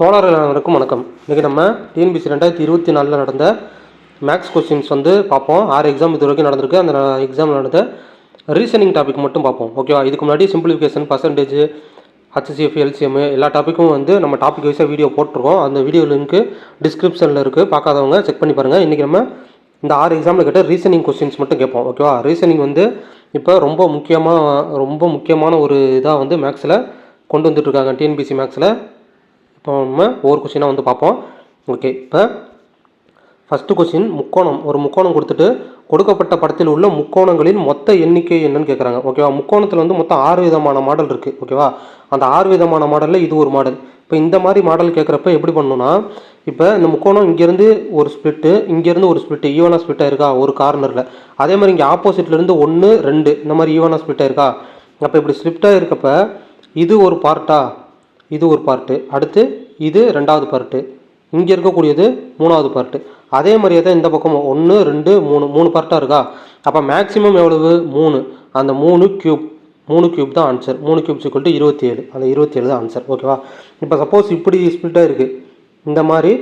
தோழர்கள் அனைவருக்கும் வணக்கம். இன்றைக்கி நம்ம டிஎன்பிசி ரெண்டாயிரத்தி இருபத்தி நாலில் நடந்த மேக்ஸ் கொஸ்டின்ஸ் வந்து பார்ப்போம். ஆறு எக்ஸாம் இது வரைக்கும் நடந்திருக்கு. அந்த எக்ஸாம் நடந்த ரீசனிங் டாபிக் மட்டும் பார்ப்போம். ஓகேவா இதுக்கு முன்னாடி சிம்பிளிஃபிகேஷன் பர்சன்டேஜ் ஹச்சிஎஃப் எல்சிஎம் எல்லா டாப்பிக்கும் வந்து நம்ம டாபிக் வைஸாக வீடியோ போட்டிருக்கோம். அந்த வீடியோ லிங்க்கு டிஸ்கிரிப்ஷனில் இருக்குது பார்க்காதவங்க செக் பண்ணி பாருங்கள் இன்றைக்கி நம்ம இந்த ஆறு எக்ஸாமில் கேட்ட ரீசனிங் கொஸ்டின்ஸ் மட்டும் கேட்போம். ஓகேவா ரீசனிங் வந்து இப்போ ரொம்ப முக்கியமாக ரொம்ப முக்கியமான ஒரு இதாக வந்து மேக்ஸில் கொண்டு வந்துட்டுருக்காங்க டிஎன்பிசி மேக்ஸில் இப்போ நம்ம ஒவ்வொரு கொஷினாக வந்து பார்ப்போம். ஓகே இப்போ ஃபஸ்ட்டு கொஸ்டின் முக்கோணம். ஒரு முக்கோணம் கொடுத்துட்டு கொடுக்கப்பட்ட படத்தில் உள்ள முக்கோணங்களின் மொத்த எண்ணிக்கை என்னன்னு கேட்குறாங்க ஓகேவா முக்கோணத்தில் வந்து மொத்தம் ஆறு விதமான மாடல் இருக்குது ஓகேவா அந்த ஆறு விதமான மாடலில் இது ஒரு மாடல் இப்போ இந்த மாதிரி மாடல் கேட்குறப்ப எப்படி பண்ணணும்னா இப்போ இந்த முக்கோணம் இங்கேருந்து ஒரு ஸ்பிளிட்டு இங்கேருந்து ஒரு ஸ்பிளிட்டு ஈவனாக ஸ்பிளிட்டாக இருக்கா ஒரு கார்னரில் அதே மாதிரி இங்கே ஆப்போசிட்லேருந்து ஒன்று ரெண்டு இந்த மாதிரி ஈவனாக ஸ்பிளிட்டாக இருக்கா அப்போ இப்படி ஸ்பிளிட்டாக இருக்கப்போ இது ஒரு பார்ட்டா இது ஒரு பார்ட்டு அடுத்து இது ரெண்டாவது பார்ட்டு இங்கே இருக்கக்கூடியது மூணாவது பார்ட்டு அதே மாதிரியே தான் இந்த பக்கம் ஒன்று ரெண்டு மூணு. மூணு பார்ட்டாக இருக்கா? அப்போ மேக்ஸிமம் எவ்வளவு? மூணு. அந்த மூணு க்யூப் மூணு க்யூப் தான் ஆன்சர் மூணு க்யூப் ஈக்குவல் டு இருபத்தி ஏழு. அந்த இருபத்தி ஏழு தான் ஆன்சர் ஓகேவா இப்போ சப்போஸ் இப்படி ஸ்பிளிட்டாக இருக்குது இந்த மாதிரி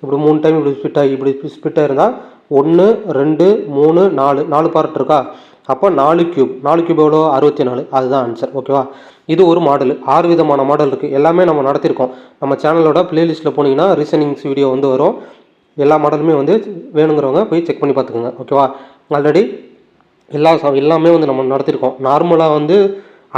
இப்படி மூணு டைம் இப்படி ஸ்பிட் இப்படி ஸ்பிட்டாக இருந்தால் ஒன்று ரெண்டு மூணு நாலு. நாலு பார்ட் இருக்கா? அப்போ நாலு க்யூப் நாலு க்யூப் எவ்வளோ அறுபத்தி நாலு. அதுதான் ஆன்சர் ஓகேவா இது ஒரு மாடல். ஆறு விதமான மாடல் இருக்குது எல்லாமே நம்ம நடத்திருக்கோம். நம்ம சேனலோட ப்ளேலிஸ்ட்டில் போனீங்கன்னா ரீசனிங்ஸ் வீடியோ வந்து வரும். எல்லா மாடலுமே வந்து வேணுங்கிறவங்க போய் செக் பண்ணி பார்த்துக்கோங்க. ஓகேவா ஆல்ரெடி எல்லா எல்லாமே வந்து நம்ம நடத்திருக்கோம். நார்மலாக வந்து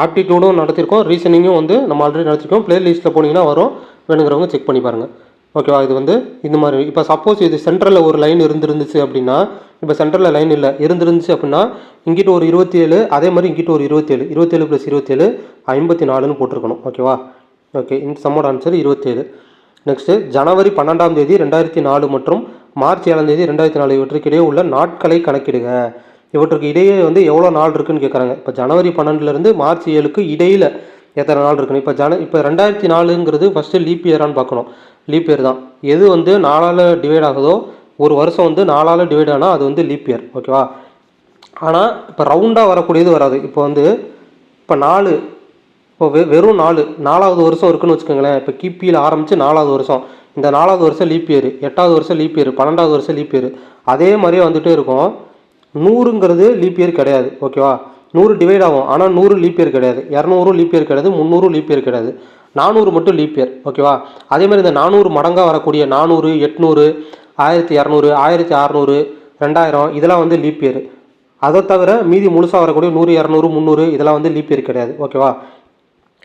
ஆப்டிடியூடும் நடத்திருக்கோம். ரீசனிங்கும் வந்து நம்ம ஆல்ரெடி நடத்திருக்கோம். ப்ளேலிஸ்ட்டில் போனீங்கன்னா வரும். வேணுங்கிறவங்க செக் பண்ணி பாருங்கள் ஓகேவா இது வந்து இந்த மாதிரி. இப்போ சப்போஸ் இது சென்ட்ரலில் ஒரு லைன் இருந்துருந்துச்சு அப்படின்னா இப்போ சென்டரில் லைன் இல்லை. இருந்துருந்துச்சு அப்படின்னா இங்கிட்ட ஒரு இருபத்தி ஏழு அதே மாதிரி இங்கிட்ட ஒரு இருபத்தேழு. இருபத்தேழு ப்ளஸ் இருபத்தேழு ஐம்பத்தி நாலுன்னு போட்டிருக்கணும் ஓகேவா ஓகே இந்த சம்மோட ஆன்சர் இருபத்தேழு. நெக்ஸ்ட்டு ஜனவரி பன்னெண்டாம் தேதி ரெண்டாயிரத்தி நாலு மற்றும் மார்ச் ஏழாம் தேதி ரெண்டாயிரத்தி நாலு இவற்றுக்கு இடையே உள்ள நாட்களை கணக்கிடுங்க. இவற்றுக்கு இடையே வந்து எவ்வளோ நாள் இருக்குன்னு கேட்குறாங்க இப்போ ஜனவரி பன்னெண்டுலேருந்து மார்ச் ஏழுக்கு இடையில் எத்தனை நாள் இருக்குன்னு. இப்போ ஜன இப்போ ரெண்டாயிரத்தி நாலுங்கிறது ஃபஸ்ட்டு லீப் இயரான்னு பார்க்கணும். லீப் இயர் தான். எது வந்து நாலால் டிவைட் ஆகுதோ ஒரு வருஷம் வந்து நாலால் டிவைட் ஆனால் அது வந்து லீப் இயர் ஓகேவா ஆனால் இப்போ ரவுண்டாக வரக்கூடியது வராது. இப்போ வந்து இப்போ நாலு இப்போ வெ வெறும் நாலு நாலாவது வருஷம் இருக்குன்னு வச்சுக்கோங்களேன். இப்போ கிபியில் ஆரம்பித்து நாலாவது வருஷம். இந்த நாலாவது வருஷம் லீப் இயர் எட்டாவது வருஷம் லீப் இயர் பன்னெண்டாவது வருஷம் லீப் இயர் அதே மாதிரியே வந்துகிட்டே இருக்கும். நூறுங்கிறது லீப் இயர் கிடையாது ஓகேவா நூறு டிவைட் ஆகும். ஆனால் நூறு லீப் இயர் கிடையாது. இரநூறு லீப் இயர் கிடையாது. முந்நூறு லீப் இயர் கிடையாது. நானூறு மட்டும் லீப் இயர் ஓகேவா அதே மாதிரி இந்த நானூறு மடங்காக வரக்கூடிய நானூறு எட்நூறு ஆயிரத்தி இரநூறு ஆயிரத்தி அறநூறு ரெண்டாயிரம் இதெல்லாம் வந்து லீப் இயர் அதை தவிர மீதி முழுசாக வரக்கூடிய நூறு இரநூறு முந்நூறு இதெல்லாம் வந்து லீப் இயர் கிடையாது. ஓகேவா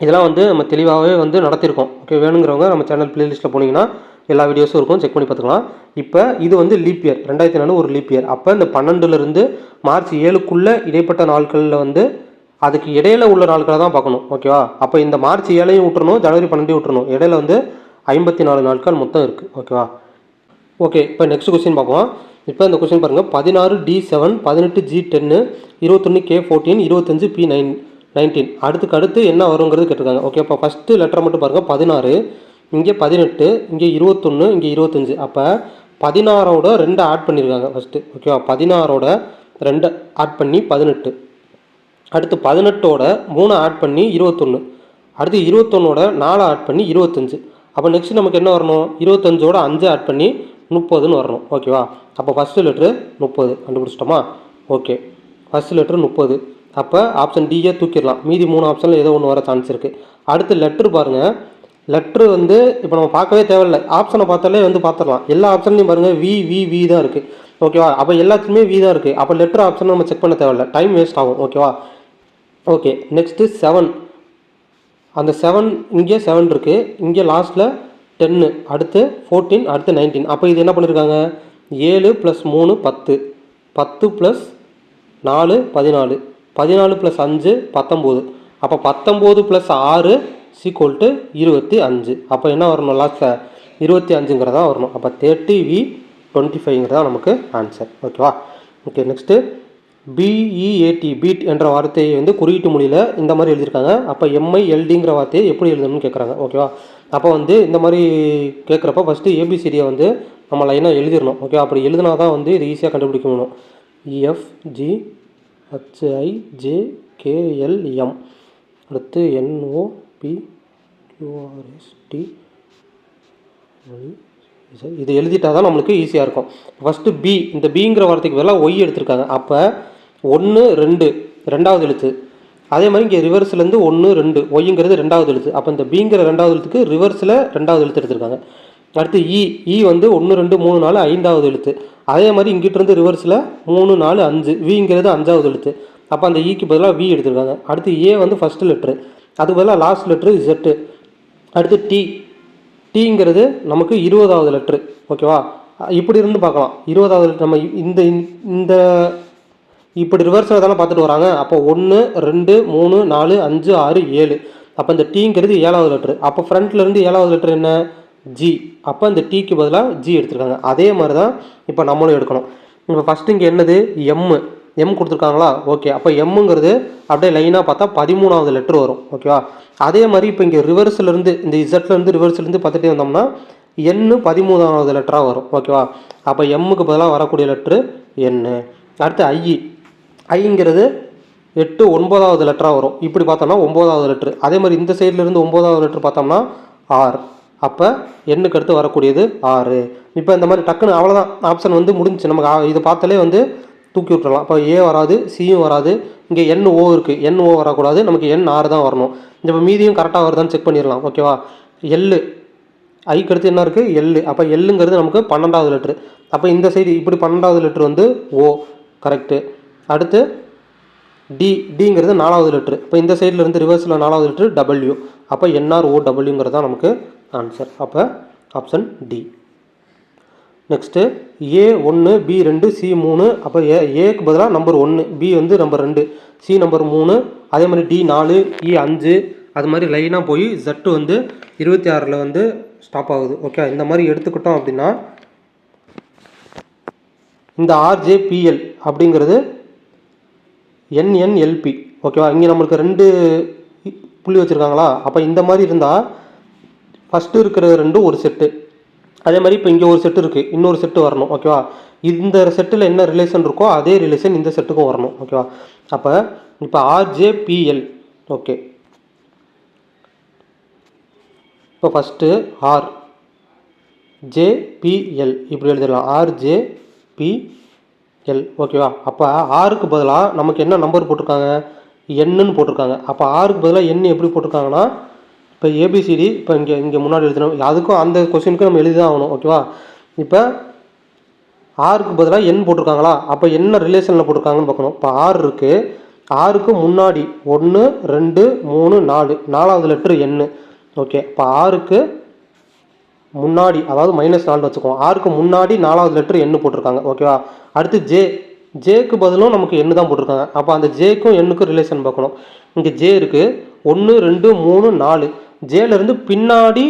இதெல்லாம் வந்து நம்ம தெளிவாகவே வந்து நடத்திருக்கோம் ஓகே வேணுங்கிறவங்க நம்ம சேனல் பிளேலிஸ்ட்டில் போனீங்கன்னா எல்லா வீடியோஸும் இருக்கும். செக் பண்ணி பார்த்துக்கலாம். இப்போ இது வந்து லீப் இயர் ரெண்டாயிரத்தி நாலு ஒரு லீப் இயர் அப்போ இந்த பன்னெண்டுலேருந்து மார்ச் ஏழுக்குள்ளே இடைப்பட்ட நாட்களில் வந்து அதுக்கு இடையில உள்ள நாட்களை தான் பார்க்கணும். ஓகேவா அப்போ இந்த மார்ச் ஏழையும் விட்டுறணும் ஜனவரி பன்னெண்டையும் விட்டுறணும். இடையில வந்து ஐம்பத்தி நாலு நாட்கள் மொத்தம் இருக்குது ஓகேவா ஓகே இப்போ நெக்ஸ்ட் கொஸ்டின் பார்ப்போம் இப்போ இந்த கொஸ்டின் பாருங்கள் பதினாறு டி செவன் பதினெட்டு ஜி டென்னு இருபத்தொன்று கே ஃபோர்டீன் இருபத்தஞ்சு பி நைன் நைன்டீன் அடுத்துக்கு அடுத்து என்ன வருங்கிறது கேட்டிருக்காங்க. ஓகே அப்போ ஃபஸ்ட்டு லெட்டர் மட்டும் பாருங்கள் பதினாறு இங்கே பதினெட்டு இங்கே இருபத்தொன்று இங்கே இருபத்தஞ்சு. அப்போ பதினாறோட ரெண்டு ஆட் பண்ணியிருக்காங்க ஃபஸ்ட்டு ஓகேவா பதினாறோட ரெண்டு ஆட் பண்ணி பதினெட்டு. அடுத்து பதினெட்டோட மூணு ஆட் பண்ணி இருபத்தொன்று அடுத்து இருபத்தொன்னோட நாலு ஆட் பண்ணி இருபத்தஞ்சு. அப்போ நெக்ஸ்ட் நமக்கு என்ன வரணும்? இருபத்தஞ்சோட அஞ்சு ஆட் பண்ணி முப்பதுன்னு வரணும். ஓகேவா அப்போ ஃபஸ்ட்டு லெட்ரு முப்பது. கண்டுபிடிச்சிட்டோமா? ஓகே ஃபஸ்ட்டு லெட்ரு முப்பது. அப்போ ஆப்ஷன் டியே தூக்கிடலாம். மீதி மூணு ஆப்ஷனில் ஏதோ ஒன்று வர சான்ஸ் இருக்குது அடுத்து லெட்ரு பாருங்கள் லெட்ரு வந்து இப்போ நம்ம பார்க்கவே தேவையில்லை. ஆப்ஷனை பார்த்தாலே வந்து பார்த்துடலாம். எல்லா ஆப்ஷன்லையும் பாருங்கள் வி வி வி தான் இருக்குது ஓகேவா அப்போ எல்லாத்துலேயுமே வி தான் இருக்குது அப்போ லெட்ரு ஆப்ஷன் நம்ம செக் பண்ண தேவையில்லை. டைம் வேஸ்ட் ஆகும். ஓகேவா ஓகே நெக்ஸ்ட்டு செவன் அந்த செவன் இங்கே செவன் இருக்குது இங்கே லாஸ்ட்டில் டென்னு அடுத்து ஃபோர்டீன் அடுத்து நைன்டீன். அப்போ இது என்ன பண்ணியிருக்காங்க ஏழு ப்ளஸ் மூணு பத்து. பத்து ப்ளஸ் நாலு பதினாலு. பதினாலு ப்ளஸ் அஞ்சு பத்தொம்போது. அப்போ பத்தொம்போது ப்ளஸ் ஆறு சீக்குவல் டு இருபத்தி அஞ்சு. அப்போ என்ன வரணும் லாஸ்ட்டில் இருபத்தி அஞ்சுங்கிறதா வரணும். அப்போ தேர்ட்டி வி? டுவெண்ட்டி ஃபைவ்ங்கிறதா நமக்கு ஆன்சர் ஓகேவா ஓகே நெக்ஸ்ட்டு பிஇஏடி பீட் என்ற வார்த்தையை வந்து குறியீட்டு மொழியில் இந்த மாதிரி எழுதியிருக்காங்க. அப்போ எம்ஐ எல்டிங்கிற வார்த்தையை எப்படி எழுதணும்னு கேட்குறாங்க ஓகேவா அப்போ வந்து இந்த மாதிரி கேட்குறப்ப ஃபஸ்ட்டு ஏபிசிடியை வந்து நம்ம லைனாக எழுதிடணும். ஓகே அப்படி எழுதினா தான் வந்து இது ஈஸியாக கண்டுபிடிக்க முடியும். E F G H I J K L M அடுத்து N O P Q R S T இது எழுதிட்டா தான் நம்மளுக்கு ஈஸியாக இருக்கும். ஃபஸ்ட்டு பி இந்த பிங்கிற வார்த்தைக்கு பதிலாக ஒய் எடுத்திருக்காங்க. அப்போ ஒன்று ரெண்டு ரெண்டாவது எழுத்து. அதே மாதிரி இங்கே ரிவர்ஸ்லேருந்து ஒன்று ரெண்டு ஒய்ங்கிறது ரெண்டாவது எழுத்து. அப்போ இந்த பிங்கிற ரெண்டாவது எழுத்துக்கு ரிவர்ஸில் ரெண்டாவது எழுத்து எடுத்திருக்காங்க. அடுத்து இ இ வந்து ஒன்று ரெண்டு மூணு நாலு ஐந்தாவது எழுத்து. அதே மாதிரி இங்கிட்டிருந்து ரிவர்ஸில் மூணு நாலு அஞ்சு விங்கிறது அஞ்சாவது எழுத்து. அப்போ அந்த e ஈக்கு பதிலாக வி எடுத்திருக்காங்க. அடுத்து ஏ வந்து ஃபஸ்ட்டு லெட்ரு அதுக்கு பதிலாக லாஸ்ட் லெட்ரு ஜெட்டு அடுத்து டி டீங்கிறது நமக்கு இருபதாவது லெட்ரு ஓகேவா இப்படி இருந்து பார்க்கலாம். இருபதாவது நம்ம இந்த இந்த இப்படி ரிவர்ஸில் தானே பார்த்துட்டு வராங்க. அப்போ ஒன்று ரெண்டு மூணு நாலு அஞ்சு ஆறு ஏழு. அப்போ இந்த டீங்கிறது ஏழாவது லெட்ரு அப்போ ஃப்ரண்ட்லேருந்து ஏழாவது லெட்ரு என்ன? ஜி அப்போ இந்த டீக்கு பதிலாக ஜி எடுத்துருக்காங்க. அதே மாதிரி தான் இப்போ நம்மளும் எடுக்கணும். இப்போ ஃபஸ்ட்டு இங்கே என்னது? எம்மு எம் கொடுத்துருக்காங்களா? ஓகே அப்போ எம்முங்கிறது அப்படியே லைனாக பார்த்தா பதிமூணாவது லெட்ரு வரும். ஓகேவா அதே மாதிரி இப்போ இங்கே ரிவர்ஸ்லேருந்து இந்த இசட்லேருந்து ரிவர்ஸ்லேருந்து பார்த்துட்டே வந்தோம்னா எண்ணு பதிமூணாவது லெட்டராக வரும். ஓகேவா அப்போ எம்முக்கு பதிலாக வரக்கூடிய லெட்ரு எண்ணு அடுத்து ஐஇ ஐங்கிறது எட்டு ஒன்பதாவது லெட்டராக வரும். இப்படி பார்த்தோம்னா ஒம்போதாவது லெட்ரு அதே மாதிரி இந்த சைட்லேருந்து ஒம்போதாவது லெட்ரு பார்த்தோம்னா ஆர் அப்போ எண்ணுக்கு அடுத்து வரக்கூடியது ஆறு. இப்போ இந்த மாதிரி டக்குன்னு அவ்வளோதான் ஆப்ஷன் வந்து முடிஞ்சு நமக்கு இதை பார்த்தாலே வந்து தூக்கி விட்டுறலாம். அப்போ ஏ வராது சியும் வராது. இங்கே என் ஓ இருக்குது என் ஓ வரக்கூடாது. நமக்கு என் ஆறு தான் வரணும். இந்த இப்போ மீதியும் கரெக்டாக வருதான்னு செக் பண்ணிடலாம். ஓகேவா எள்ளு ஐக்கு அடுத்து என்ன இருக்குது எள்ளு அப்போ எள்ளுங்கிறது நமக்கு பன்னெண்டாவது லெட்ரு அப்போ இந்த சைடு இப்படி பன்னெண்டாவது லெட்ரு வந்து ஓ கரெக்டு அடுத்து டி டிங்கிறது நாலாவது லெட்ரு இப்போ இந்த சைடில் இருந்து ரிவர்ஸில் நாலாவது லெட்ரு டபிள்யூ அப்போ என்ஆர் ஓ டபிள்யூங்கிறது தான் நமக்கு ஆன்சர் அப்போ ஆப்ஷன் டி நெக்ஸ்ட்டு ஏ ஒன்று பி ரெண்டு சி மூணு. அப்போ ஏ ஏக்கு பதிலாக நம்பர் ஒன்று பி வந்து நம்பர் ரெண்டு சி நம்பர் மூணு அதே மாதிரி டி நாலு இ அஞ்சு அது மாதிரி லைனாக போய் ஜட்டு வந்து இருபத்தி ஆறில் வந்து ஸ்டாப் ஆகுது. ஓகே இந்த மாதிரி எடுத்துக்கிட்டோம் அப்படின்னா இந்த ஆர்ஜேபிஎல் அப்படிங்கிறது என்என்எல்பி ஓகேவா இங்கே நம்மளுக்கு ரெண்டு புள்ளி வச்சுருக்காங்களா? அப்போ இந்த மாதிரி இருந்தால் ஃபஸ்ட்டு இருக்கிற ரெண்டும் ஒரு செட்டு அதே மாதிரி இப்போ இங்கே ஒரு செட்டு இருக்குது இன்னொரு செட்டு வரணும். ஓகேவா இந்த செட்டில் என்ன ரிலேஷன் இருக்கோ அதே ரிலேஷன் இந்த செட்டுக்கும் வரணும். ஓகேவா அப்போ இப்போ R J B L okay இப்போ first R J B L இப்படி எழுதிடலாம். ஆர்ஜேபிஎல் எல் ஓகேவா அப்போ ஆறுக்கு பதிலாக நமக்கு என்ன நம்பர் போட்டிருக்காங்க? எண்ணுன்னு போட்டிருக்காங்க. அப்போ ஆறுக்கு பதிலாக எண் எப்படி போட்டிருக்காங்கன்னா இப்போ ஏபிசிடி இப்போ இங்கே இங்கே முன்னாடி எழுதணும் அதுக்கும் அந்த கொஸ்டினுக்கும் நம்ம எழுதி தான் ஆகணும் ஓகேவா இப்போ ஆறுக்கு பதிலாக எண் போட்டிருக்காங்களா? அப்போ என்ன ரிலேஷனில் போட்டிருக்காங்கன்னு பார்க்கணும். இப்போ ஆறு இருக்குது ஆறுக்கு முன்னாடி ஒன்று ரெண்டு மூணு நாலு. நாலாவது லெட்ரு எண்ணு ஓகே இப்போ ஆறுக்கு முன்னாடி அதாவது மைனஸ் நாலு வச்சுக்குவோம் ஆறுக்கு முன்னாடி நாலாவது லெட்டர் எண்ணு போட்டிருக்காங்க ஓகேவா அடுத்து ஜே ஜேக்கு பதிலும் நமக்கு எண்ணு தான் போட்டிருக்காங்க. அப்போ அந்த ஜேக்கும் எண்ணுக்கும் ரிலேஷன் பார்க்கணும். இங்கே ஜே இருக்குது ஒன்று ரெண்டு மூணு நாலு. ஜேலேருந்து பின்னாடி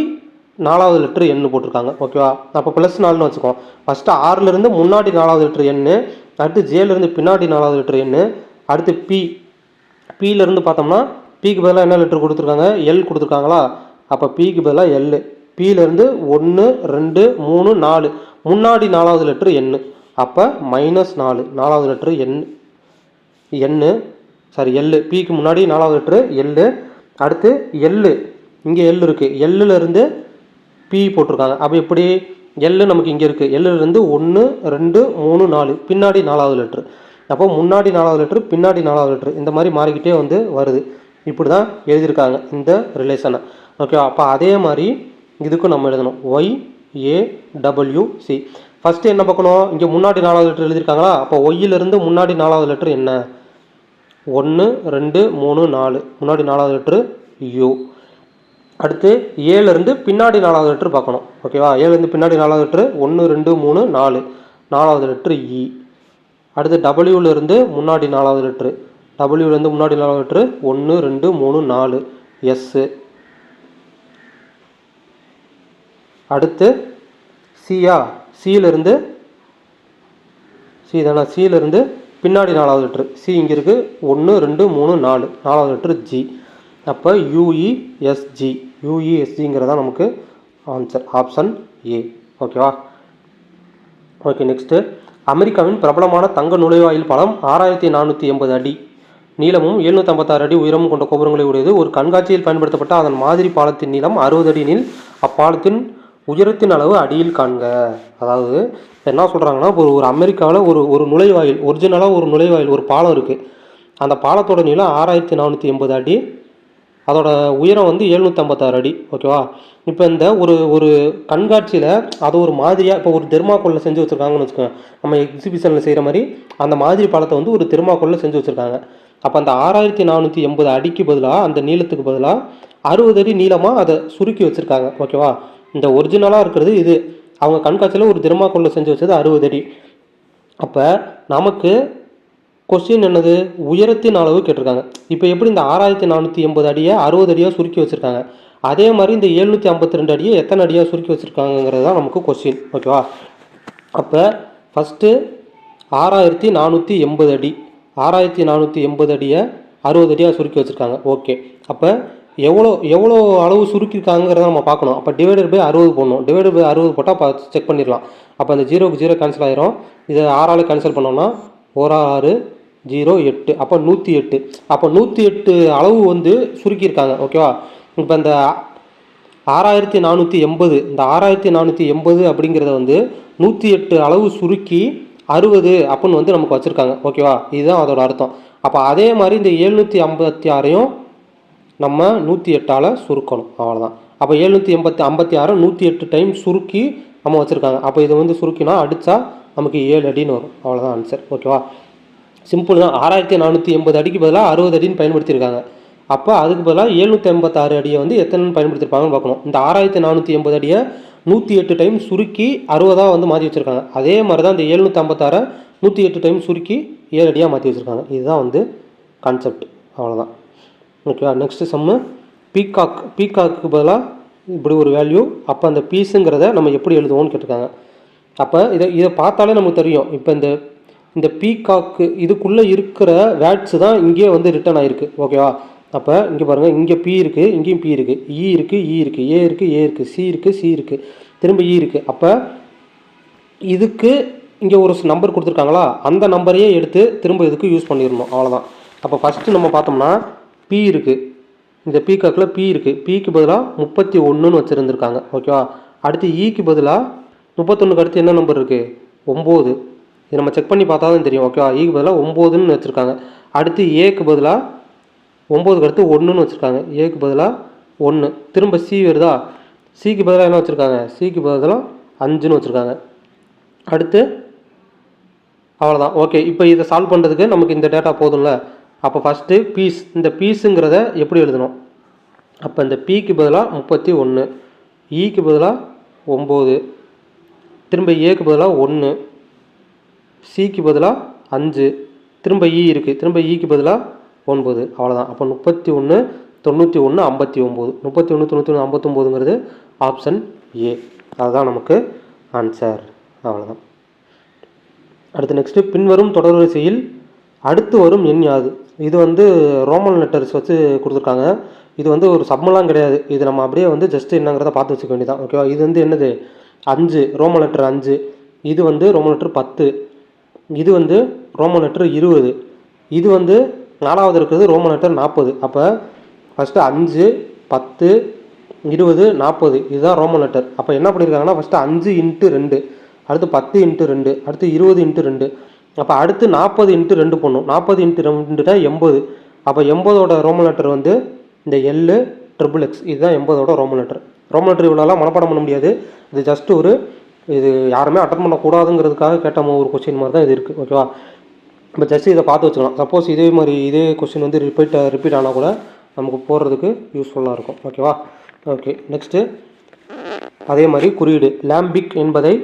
நாலாவது லெட்ரு எண்ணு போட்டிருக்காங்க ஓகேவா அப்போ ப்ளஸ் நாலுன்னு வச்சுக்கோம் ஃபஸ்ட்டு ஆறுலேருந்து முன்னாடி நாலாவது லெட்ரு எண்ணு அடுத்து ஜேலேருந்து பின்னாடி நாலாவது லெட்ரு எண்ணு அடுத்து பி பியிலேருந்து பார்த்தோம்னா பிக்கு பதிலாக என்ன லெட்டர் கொடுத்துருக்காங்க? எல் கொடுத்துருக்காங்களா? அப்போ பிக்கு பதிலாக எல் பியிலேருந்து ஒன்று ரெண்டு மூணு நாலு. முன்னாடி நாலாவது லெட்ரு எண்ணு அப்போ மைனஸ் நாலு. நாலாவது லெட்ரு எண் எண்ணு சாரி எள்ளு பிக்கு முன்னாடி நாலாவது லெட்ரு எள்ளு அடுத்து எள்ளு இங்கே எள்ளு இருக்குது எள்ளுலேருந்து பி போட்டிருக்காங்க. அப்போ எப்படி? எள்ளு நமக்கு இங்கே இருக்குது எள்ளுலேருந்து ஒன்று ரெண்டு மூணு நாலு. பின்னாடி நாலாவது லெட்ரு அப்போ முன்னாடி நாலாவது லெட்ரு பின்னாடி நாலாவது லெட்ரு இந்த மாதிரி மாறிக்கிட்டே வந்து வருது. இப்படி தான் எழுதியிருக்காங்க இந்த ரிலேஷனை ஓகே அப்போ அதே மாதிரி இதுக்கும் நம்ம எழுதணும். Y A W C first என்ன பார்க்கணும்? இங்கே முன்னாடி நாலாவது லெட்டர் எழுதியிருக்காங்களா? அப்போ ஒய்யிலிருந்து முன்னாடி நாலாவது லெட்டர் என்ன? ஒன்று ரெண்டு மூணு நாலு. முன்னாடி நாலாவது லெட்ரு யூ அடுத்து ஏழுலேருந்து பின்னாடி நாலாவது லெட்ரு பார்க்கணும். ஓகேவா ஏழுலேருந்து பின்னாடி நாலாவது லெட்ரு ஒன்று ரெண்டு மூணு நாலு. நாலாவது லெட்ரு இ e. அடுத்து டபிள்யூலேருந்து முன்னாடி நாலாவது லெட்ரு டபிள்யூலேருந்து முன்னாடி நாலாவது லெட்ரு ஒன்று ரெண்டு மூணு நாலு. எஸ்ஸு அடுத்து சியா சியிலிருந்து சி தானே சியிலிருந்து பின்னாடி நாலாவது லிட்ரு. சி இங்கே இருக்குது ஒன்று ரெண்டு மூணு நாலு. நாலாவது லிட்ரு ஜி அப்போ யூஇஎஸ்ஜி e, e, யூஇஎஸ்ஜிங்கிறதா நமக்கு ஆன்சர் ஆப்ஷன் ஏ ஓகேவா ஓகே நெக்ஸ்ட்டு அமெரிக்காவின் பிரபலமான தங்க நுழைவாயில் பாலம் ஆறாயிரத்தி நானூற்றி எண்பது அடி. நீளமும் எழுநூற்றம்பத்தாறு அடி உயரமும் கொண்ட கோபுரங்களை உடையது. ஒரு கண்காட்சியில் பயன்படுத்தப்பட்ட அதன் மாதிரி பாலத்தின் நீளம் அறுபது அடி நீள் அப்பாலத்தின் உயரத்தின் அளவு அடியில் காண்க. அதாவது இப்போ என்ன சொல்கிறாங்கன்னா ஒரு ஒரு அமெரிக்காவில் ஒரு ஒரு நுழைவாயில் ஒரிஜினலாக ஒரு நுழைவாயில் ஒரு பாலம் இருக்குது அந்த பாலத்தோட நீளம் ஆறாயிரத்தி நானூற்றி எண்பது அடி. அதோட உயரம் வந்து எழுநூற்றம்பத்தாறு அடி ஓகேவா இப்போ இந்த ஒரு ஒரு கண்காட்சியில் அது ஒரு மாதிரியாக இப்போ ஒரு தெர்மாக்கோலில் செஞ்சு வச்சுருக்காங்கன்னு வச்சுக்கோங்க. நம்ம எக்ஸிபிஷனில் செய்கிற மாதிரி அந்த மாதிரி பாலத்தை வந்து ஒரு தெர்மாக்கோலில் செஞ்சு வச்சுருக்காங்க. அப்போ அந்த ஆறாயிரத்தி நானூற்றி எண்பது அடிக்கு பதிலாக அந்த நீளத்துக்கு பதிலாக அறுபது அடி நீளமாக அதை சுருக்கி வச்சுருக்காங்க ஓகேவா இந்த ஒரிஜினலாக இருக்கிறது இது. அவங்க கண்காட்சியில் ஒரு தெர்மாக்கோலில் செஞ்சு வச்சது அறுபது அடி. அப்போ நமக்கு கொஸ்டின் என்னது? உயரத்தின் அளவு கேட்டிருக்காங்க. இப்போ எப்படி இந்த ஆறாயிரத்தி நானூற்றி எண்பது அடியை அறுபது அடியாக சுருக்கி வச்சுருக்காங்க? அதே மாதிரி இந்த எழுநூற்றி ஐம்பத்தி ரெண்டு அடியை எத்தனை அடியாக சுருக்கி வச்சுருக்காங்கிறது தான் நமக்கு கொஸ்டின் ஓகேவா அப்போ ஃபஸ்ட்டு ஆறாயிரத்தி நானூற்றி எண்பது அடி. ஆறாயிரத்தி நானூற்றி எண்பது அடியை அறுபது அடியாக சுருக்கி வச்சுருக்காங்க. ஓகே அப்போ எவ்வளோ எவ்வளோ அளவு சுருக்கியிருக்காங்கிறத நம்ம பார்க்கணும். அப்போ டிவைடட் பை அறுபது போடணும். டிவைடட் பை அறுபது போட்டால் செக் பண்ணிடலாம். அப்போ அந்த ஜீரோக்கு ஜீரோ கேன்சல் ஆயிரும். இதை ஆறால் கேன்சல் பண்ணோம்னா ஒரு ஆறு ஜீரோ எட்டு. அப்போ நூற்றி எட்டு. அப்போ நூற்றி எட்டு அளவு வந்து சுருக்கியிருக்காங்க. ஓகேவா இப்போ இந்த ஆறாயிரத்தி நானூற்றி எண்பது இந்த ஆறாயிரத்தி நானூற்றி எண்பது அப்படிங்கிறத வந்து நூற்றி எட்டு அளவு சுருக்கி அறுபது அப்படின்னு வந்து நமக்கு வச்சுருக்காங்க. ஓகேவா இதுதான் அதோட அர்த்தம். அப்போ அதே மாதிரி இந்த எழுநூற்றி ஐம்பத்தி ஆறையும் நம்ம நூற்றி எட்டால் சுருக்கணும். அவ்வளோதான் அப்போ எழுநூற்றி எண்பத்தி ஐம்பத்தி ஆறு நூற்றி எட்டு டைம் சுருக்கி நம்ம வச்சுருக்காங்க. அப்போ இதை வந்து சுருக்கினா அடித்தா நமக்கு ஏழு அடின்னு வரும். அவ்வளோதான் ஆன்சர் ஓகேவா சிம்பிள் தான். ஆறாயிரத்தி நானூற்றி எண்பது அடிக்கு பதிலாக அறுபது அடின்னு பயன்படுத்தியிருக்காங்க. அப்போ அதுக்கு பதிலாக எழுநூற்றி ஐம்பத்தாறு அடியை வந்து எத்தனை பயன்படுத்தியிருப்பாங்கன்னு பார்க்கணும். இந்த ஆறாயிரத்தி நானூற்றி எண்பது அடியை நூற்றி எட்டு டைம் சுருக்கி அறுபதாக வந்து மாற்றி வச்சுருக்காங்க. அதே மாதிரி தான் இந்த எழுநூற்றி ஐம்பத்தாறை நூற்றி எட்டு டைம் சுருக்கி ஏழு அடியாக மாற்றி வச்சுருக்காங்க. இதுதான் வந்து கான்செப்ட் அவ்வளோதான் ஓகேவா நெக்ஸ்ட்டு சம்மு பீகாக் பீகாக்கு பதிலாக இப்படி ஒரு வேல்யூ அப்போ அந்த பீஸுங்கிறத நம்ம எப்படி எழுதுவோம்னு கேட்டிருக்காங்க. அப்போ இதை இதை பார்த்தாலே நமக்கு தெரியும். இப்போ இந்த இந்த பீகாக்கு இதுக்குள்ளே இருக்கிற வேட்ஸ் தான் இங்கேயே வந்து ரிட்டர்ன் ஆகிருக்கு ஓகேவா அப்போ இங்கே பாருங்கள் இங்கே பி இருக்குது இங்கேயும் பி இருக்குது இ இருக்குது இ இருக்குது ஏ இருக்குது ஏ இருக்குது சி இருக்குது சி இருக்குது திரும்ப இ இருக்குது அப்போ இதுக்கு இங்கே ஒரு நம்பர் கொடுத்துருக்காங்களா? அந்த நம்பரையே எடுத்து திரும்ப இதுக்கு யூஸ் பண்ணிடணும். அவ்வளோதான் அப்போ ஃபஸ்ட்டு நம்ம பார்த்தோம்னா பி இருக்குது இந்த பீகாக்கில் பி இருக்குது பிக்கு பதிலாக முப்பத்தி ஒன்றுன்னு வச்சுருந்துருக்காங்க. ஓகேவா அடுத்து e ஈக்கு பதிலாக முப்பத்தொன்றுக்கு அடுத்து என்ன நம்பர் இருக்குது ஒம்பது. இது நம்ம செக் பண்ணி பார்த்தா தான் தெரியும். ஓகேவா ஈக்கு e பதிலாக ஒம்போதுன்னு வச்சுருக்காங்க. அடுத்து ஏக்கு பதிலாக ஒம்போதுக்கு அடுத்து ஒன்றுன்னு வச்சுருக்காங்க. ஏக்கு பதிலாக ஒன்று திரும்ப சி வருதா? சிக்கு பதிலாக என்ன வச்சுருக்காங்க? சிக்கு பதிலாக அஞ்சுன்னு வச்சுருக்காங்க. அடுத்து அவ்வளோதான் ஓகே இப்போ இதை சால்வ் பண்ணுறதுக்கு நமக்கு இந்த டேட்டா போதும்ல? அப்போ ஃபஸ்ட்டு பீஸ் இந்த பீஸுங்கிறத எப்படி எழுதணும்? அப்போ இந்த பிக்கு பதிலாக முப்பத்தி ஒன்று ஈக்கு e பதிலாக ஒம்பது திரும்ப ஏக்கு பதிலாக ஒன்று சிக்கு பதிலாக அஞ்சு திரும்ப e இ இருக்குது திரும்ப e ஈக்கு பதிலாக ஒன்பது அவ்வளோதான் அப்போ முப்பத்தி ஒன்று தொண்ணூற்றி ஒன்று ஐம்பத்தி ஒம்பது. முப்பத்தி ஒன்று தொண்ணூற்றி ஒன்று ஐம்பத்தொம்போதுங்கிறது ஆப்ஷன் ஏ அதுதான் நமக்கு ஆன்சர் அவ்வளோதான் அடுத்து நெக்ஸ்ட்டு பின்வரும் தொடர்வரிசையில் அடுத்து வரும் எண் யாது? இது வந்து ரோமன் லெட்டர்ஸ் வச்சு கொடுத்துருக்காங்க. இது வந்து ஒரு சம்மெல்லாம் கிடையாது. இது நம்ம அப்படியே வந்து ஜஸ்ட் என்னங்கிறத பார்த்து வச்சுக்க வேண்டியதான் ஓகேவா இது வந்து என்னது? அஞ்சு. ரோமன் லெட்டர் அஞ்சு. இது வந்து ரோமன் லெட்டர் பத்து. இது வந்து ரோமன் லெட்டர் இருபது. இது வந்து நாலாவது இருக்கிறது ரோமன் லெட்டர் நாற்பது. அப்போ ஃபஸ்ட்டு அஞ்சு பத்து இருபது நாற்பது. இதுதான் ரோமன் லெட்டர் அப்போ என்ன பண்ணியிருக்காங்கன்னா ஃபஸ்ட்டு அஞ்சு இன்ட்டு ரெண்டு. அடுத்து பத்து இன்ட்டு ரெண்டு. அடுத்து இருபது இன்ட்டு ரெண்டு. அப்போ அடுத்து நாற்பது இன்ட்டு ரெண்டு பண்ணும் நாற்பது இன்ட்டு ரெண்டுனா எண்பது. அப்போ எண்பதோட ரோமன் லெட்டர் வந்து இந்த எல்லு ட்ரிபிள் எக்ஸ் இதுதான் எண்பதோட ரோமன் லெட்டர் ரோமன் லெட்டர் இவ்வளோலாம் மனப்பாடம் பண்ண முடியாது. இது ஜஸ்ட் ஒரு இது யாருமே அட்டன் பண்ணக்கூடாதுங்கிறதுக்காக கேட்ட ஒரு கொஸ்டின் மாதிரி தான் இது இருக்குது ஓகேவா இப்போ ஜஸ்ட் இதை பார்த்து வச்சுக்கலாம். சப்போஸ் இதே மாதிரி இதே கொஸ்டின் வந்து ரிப்பீட் ரிப்பீட் ஆனால் கூட நமக்கு போடுறதுக்கு யூஸ்ஃபுல்லாக இருக்கும். ஓகேவா ஓகே நெக்ஸ்ட்டு அதே மாதிரி குறியீடு. லேம்பிக் என்பதை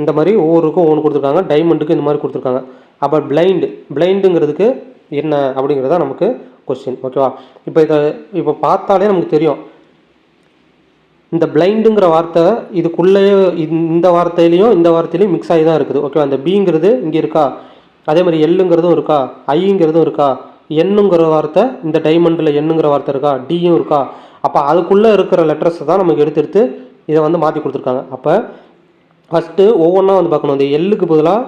இந்த மாதிரி ஒவ்வொருக்கும் ஒவ்வொன்று கொடுத்துருக்காங்க. டைமண்டுக்கு இந்த மாதிரி கொடுத்துருக்காங்க. அப்போ பிளைண்டு பிளைண்டுங்கிறதுக்கு என்ன அப்படிங்கிறதா நமக்கு கொஸ்டின் ஓகேவா இப்போ இதை இப்போ பார்த்தாலே நமக்கு தெரியும். இந்த பிளைண்டுங்கிற வார்த்தை இதுக்குள்ளேயே இந்த வார்த்தையிலையும் இந்த வார்த்தையிலையும் மிக்ஸ் ஆகி தான் இருக்குது ஓகேவா அந்த பிங்கிறது இங்கே இருக்கா? அதே மாதிரி எல்லுங்கிறதும் இருக்கா? ஐங்கிறதும் இருக்கா? எண்ணுங்கிற வார்த்தை இந்த டைமண்டில் எண்ணுங்கிற வார்த்தை இருக்கா? டியும் இருக்கா? அப்போ அதுக்குள்ளே இருக்கிற லெட்டர்ஸை தான் நமக்கு எடுத்து எடுத்து இதை வந்து மாற்றி கொடுத்துருக்காங்க. அப்போ ஃபஸ்ட்டு ஒவ்வொன்றா வந்து பார்க்கணும். இந்த எல்லுக்கு பதிலாக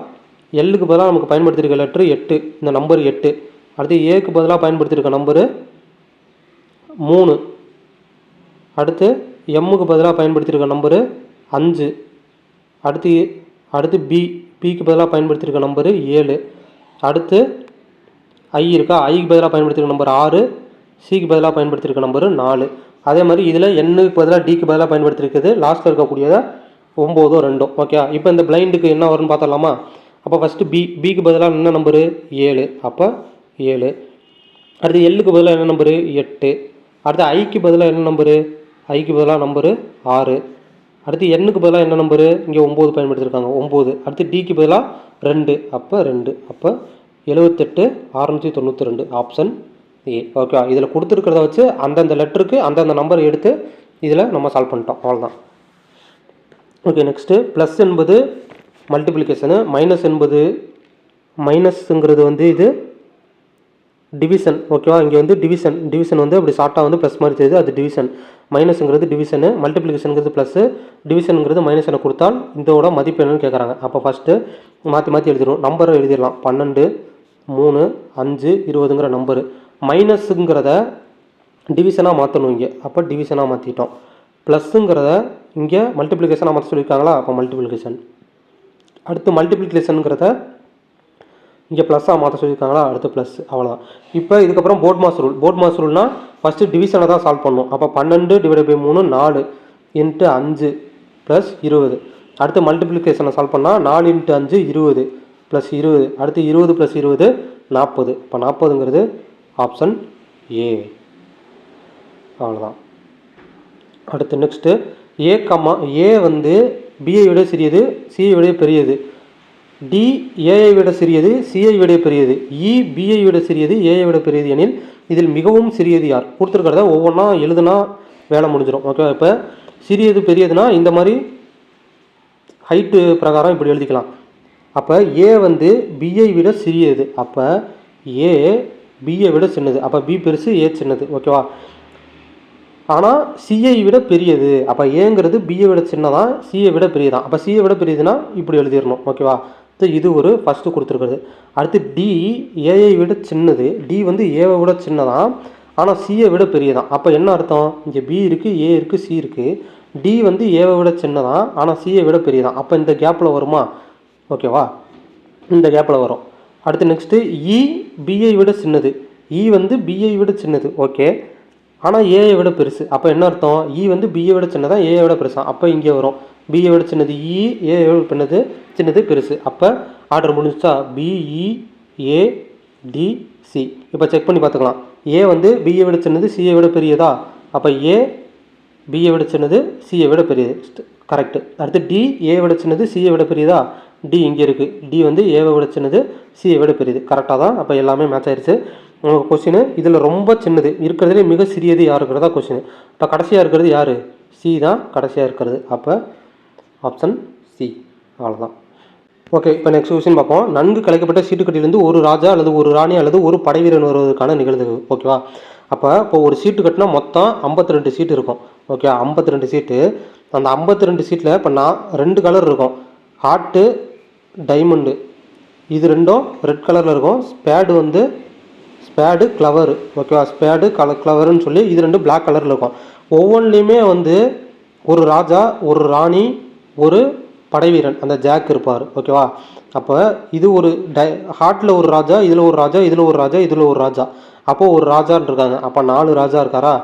எல்லுக்கு பதிலாக நமக்கு பயன்படுத்தியிருக்க லெட்ரு எட்டு. இந்த நம்பர் எட்டு. அடுத்து ஏக்கு பதிலாக பயன்படுத்தியிருக்க நம்பரு மூணு. அடுத்து எம்முக்கு பதிலாக பயன்படுத்தியிருக்க நம்பரு அஞ்சு. அடுத்து அடுத்து பி பிக்கு பதிலாக பயன்படுத்தியிருக்க நம்பரு ஏழு. அடுத்து ஐ இருக்கா? ஐக்கு பதிலாக பயன்படுத்தியிருக்க நம்பர் ஆறு. சிக்கு பதிலாக பயன்படுத்தியிருக்க நம்பரு நாலு. அதே மாதிரி இதில் எண்ணுக்கு பதிலாக டிக்கு பதிலாக பயன்படுத்தியிருக்கிறது லாஸ்ட்டில் இருக்கக்கூடியதை ஒம்போதோ ரெண்டோ. ஓகே இப்போ இந்த பிளைண்டுக்கு என்ன வரும்னு பார்த்தலாமா அப்போ ஃபஸ்ட்டு பி பிக்கு பதிலாக என்ன நம்பரு ஏழு. அப்போ ஏழு. அடுத்து எல்லுக்கு பதிலாக என்ன நம்பரு எட்டு. அடுத்து ஐக்கு பதிலாக என்ன நம்பரு ஐக்கு பதிலாக நம்பரு ஆறு. அடுத்து எண்ணுக்கு பதிலாக என்ன நம்பரு இங்கே ஒம்பது பயன்படுத்தியிருக்காங்க ஒம்பது. அடுத்து டிக்கு பதிலாக ரெண்டு. அப்போ ரெண்டு. அப்போ எழுவத்தெட்டு அறநூற்றி தொண்ணூற்றி ரெண்டு ஆப்ஷன் ஏ ஓகே இதில் கொடுத்துருக்கிறத வச்சு அந்தந்த லெட்டருக்கு அந்தந்த நம்பர் எடுத்து இதில் நம்ம சால்வ் பண்ணிட்டோம். அவ்வளோதான் ஓகே நெக்ஸ்ட்டு ப்ளஸ் என்பது மல்டிப்ளிகேஷனு மைனஸ் என்பது மைனஸ்ங்கிறது வந்து இது டிவிஷன் ஓகேவா இங்கே வந்து டிவிஷன் டிவிஷன் வந்து அப்படி ஷார்ட்டாக வந்து ப்ளஸ் மாதிரி தெரியுது. அது டிவிஷன் மைனஸுங்கிறது டிவிஷனு மல்டிப்ளிகேஷனுங்கிறது ப்ளஸ்ஸு டிவிஷனுங்கிறது மைனஸ் என கொடுத்தால் இதோட மதிப்பு என்னன்னு கேட்குறாங்க அப்போ ஃபஸ்ட்டு மாற்றி மாற்றி எழுதிடுவோம். நம்பரை எழுதிடலாம். பன்னெண்டு மூணு அஞ்சு இருபதுங்கிற நம்பரு மைனஸுங்கிறத டிவிஷனாக மாற்றணும் இங்கே. அப்போ டிவிஷனாக மாற்றிட்டோம் ப்ளஸ்ஸுங்கிறத இங்கே மல்டிப்ளிகேஷன் மாற்ற சொல்லியிருக்காங்களா? அப்போ மல்டிப்ளிகேஷன் அடுத்து மல்டிப்ளிகேஷனுங்கிறத இங்கே ப்ளஸ்ஸாக மாற்ற சொல்லியிருக்காங்களா? அடுத்து ப்ளஸ் அவ்வளோதான் இப்போ இதுக்கப்புறம் BODMAS rule BODMAS ரூல்னா ஃபஸ்ட்டு டிவிஷனை தான் சால்வ் பண்ணணும். அப்போ பன்னெண்டு டிவைட் பை மூணு நாலு இன்ட்டு அஞ்சு ப்ளஸ் இருபது. அடுத்து மல்டிப்ளிகேஷனை சால்வ் பண்ணால் நாலு இன்ட்டு அஞ்சு இருபது ப்ளஸ் இருபது. அடுத்து இருபது ப்ளஸ் இருபது நாற்பது. இப்போ நாற்பதுங்கிறது ஆப்ஷன் ஏ அவ்வளோதான் அடுத்து நெக்ஸ்ட்டு ஏ கம்மா ஏ வந்து பிஐ விட சிறியது சிஐ விட பெரியது. டி ஏஐ விட சிறியது சிஐ விட பெரியது. E, இ பிஐ விட சிறியது ஏஐ விட பெரியது எனில் இதில் மிகவும் சிறியது யார்? கொடுத்துருக்கிறத ஒவ்வொன்றா எழுதுனா வேலை முடிஞ்சிடும் ஓகே இப்போ சிறியது பெரியதுனா இந்த மாதிரி ஹைட்டு பிரகாரம் இப்படி எழுதிக்கலாம். அப்போ ஏ வந்து பிஐ விட சிறியது. அப்போ ஏ பிஐ விட சின்னது. அப்போ பி பெருசு ஏ சின்னது. ஓகேவா ஆனால் சிஐ விட பெரியது. அப்போ ஏங்கிறது பிஏ விட சின்னதான் சிஐ விட பெரியதான் அப்போ சிஏ விட பெரியதுன்னா இப்படி எழுதிடணும். ஓகேவா இது ஒரு ஃபஸ்ட்டு கொடுத்துருக்குறது. அடுத்து டி ஏஐ விட சின்னது. டி வந்து ஏவை விட சின்னதான் ஆனால் சிஏ விட பெரியதான் அப்போ என்ன அர்த்தம்? இங்கே பி இருக்குது ஏ இருக்குது சி இருக்குது டி வந்து ஏவை விட சின்னதான் ஆனால் சிஏ விட பெரியதான் அப்போ இந்த கேப்பில் வருமா? ஓகேவா இந்த கேப்பில் வரும். அடுத்து நெக்ஸ்ட்டு இ பிஐ விட சின்னது. இ வந்து பிஐ விட சின்னது. ஓகே ஆனால் ஏஐ விட பெருசு அப்போ என்ன அர்த்தம் இ வந்து பிஏ விட சின்னதான் ஏஐ விட பெருசான் அப்போ இங்கே வரும் பிஏ விட சின்னது இ ஏஐ விட பின்னது சின்னது பெருசு அப்போ order முடிஞ்சுச்சா B E A D C இப்போ செக் பண்ணி பார்த்துக்கலாம் ஏ வந்து பிஏ விட சின்னது சிஏ விட பெரியதா அப்போ ஏ பிஏ விட சின்னது சிஏ விட பெரியது கரெக்டு அடுத்து டி ஏ விட சின்னது சிஏ விட பெரியதா டி இங்கே இருக்குது டி வந்து ஏவை விட சின்னது சிஏ விட பெரியது கரெக்டாக தான் அப்போ எல்லாமே மேட்ச் ஆயிடுச்சு உங்களுக்கு கொஸ்டின் இதில் ரொம்ப சின்னது இருக்கிறதுலே மிக சிறியது யாருக்கிறதா கொஸ்டின் இப்போ கடைசியாக இருக்கிறது யார்? சி தான் கடைசியாக இருக்கிறது. அப்போ ஆப்ஷன் சி அவ்வளோதான் ஓகே இப்போ நெக்ஸ்ட் கொஸ்டின் பார்ப்போம். நன்கு கலைக்கப்பட்ட சீட்டுக்கட்டிலிருந்து ஒரு ராஜா அல்லது ஒரு ராணி அல்லது ஒரு படைவீரன் வருவதற்கான நிகழ்வு ஓகேவா அப்போ இப்போ ஒரு சீட்டு கட்டினா மொத்தம் ஐம்பத்தி ரெண்டு சீட்டு இருக்கும். ஓகே ஐம்பத்தி ரெண்டு சீட்டு. அந்த ஐம்பத்தி ரெண்டு சீட்டில் இப்போ நான் ரெண்டு கலர் இருக்கும். ஹார்ட்டு டைமண்டு இது ரெண்டும் ரெட் கலரில் இருக்கும். ஸ்பேடு வந்து ஸ்பேடு கிளவர் ஓகேவா ஸ்பேடு கல கிளவர்னு சொல்லி இது ரெண்டு பிளாக் கலரில் இருக்கும். ஒவ்வொன்றுலேயுமே வந்து ஒரு ராஜா ஒரு ராணி ஒரு படைவீரன் அந்த ஜாக் இருப்பார். ஓகேவா அப்போ இது ஒரு டை ஹார்ட்டில் ஒரு ராஜா இதில் ஒரு ராஜா இதில் ஒரு ராஜா இதில் ஒரு ராஜா. அப்போது ஒரு ராஜான் இருக்காங்க. அப்போ நாலு ராஜா இருக்காரா?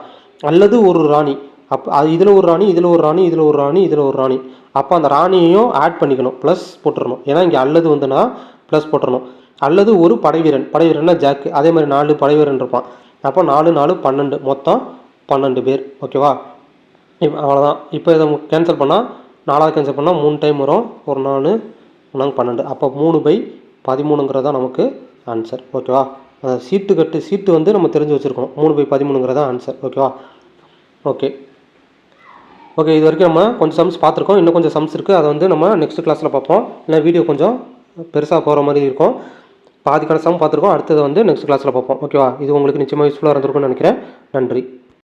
அல்லது ஒரு ராணி. அப்போ அது இதில் ஒரு ராணி இதில் ஒரு ராணி இதில் ஒரு ராணி இதில் ஒரு ராணி. அப்போ அந்த ராணியையும் ஆட் பண்ணிக்கணும். ப்ளஸ் போட்டுடணும் ஏன்னா இங்கே அல்லது வந்துன்னா ப்ளஸ் போட்டுடணும் அல்லது ஒரு படைவீரன் படைவீரன்னா ஜாக்கு அதே மாதிரி நாலு படைவீரன் இருப்பான். அப்போ நாலு நாலு பன்னெண்டு. மொத்தம் பன்னெண்டு பேர். ஓகேவா இப்போ அவ்வளோதான் இப்போ இதை கேன்சல் பண்ணால் நாலாவது கேன்சல் பண்ணால் மூணு டைம் வரும். ஒரு நாலு மூணாங்க பன்னெண்டு. அப்போ மூணு பை பதிமூணுங்கிறது தான் நமக்கு ஆன்சர் ஓகேவா சீட்டு கட்டு சீட்டு வந்து நம்ம தெரிஞ்சு வச்சுருக்கோம். மூணு பை பதிமூணுங்கிறது தான் ஆன்சர் ஓகேவா ஓகே ஓகே இது வரைக்கும் நம்ம கொஞ்சம் சம்ஸ் பார்த்துருக்கோம். இன்னும் கொஞ்சம் சம்ஸ் இருக்குது அதை வந்து நம்ம நெக்ஸ்ட் கிளாஸில் பார்ப்போம். இல்லை வீடியோ கொஞ்சம் பெருசாக போகிற மாதிரி இருக்கும். பாதி சம் பார்த்துருக்கோம். அடுத்தது வந்து நெக்ஸ்ட் கிளாஸில் பார்ப்போம். ஓகேவா இது உங்களுக்கு நிச்சயமாக யூஸ்ஃபுல்லாக இருந்திருக்கும்னு நினைக்கிறேன். நன்றி.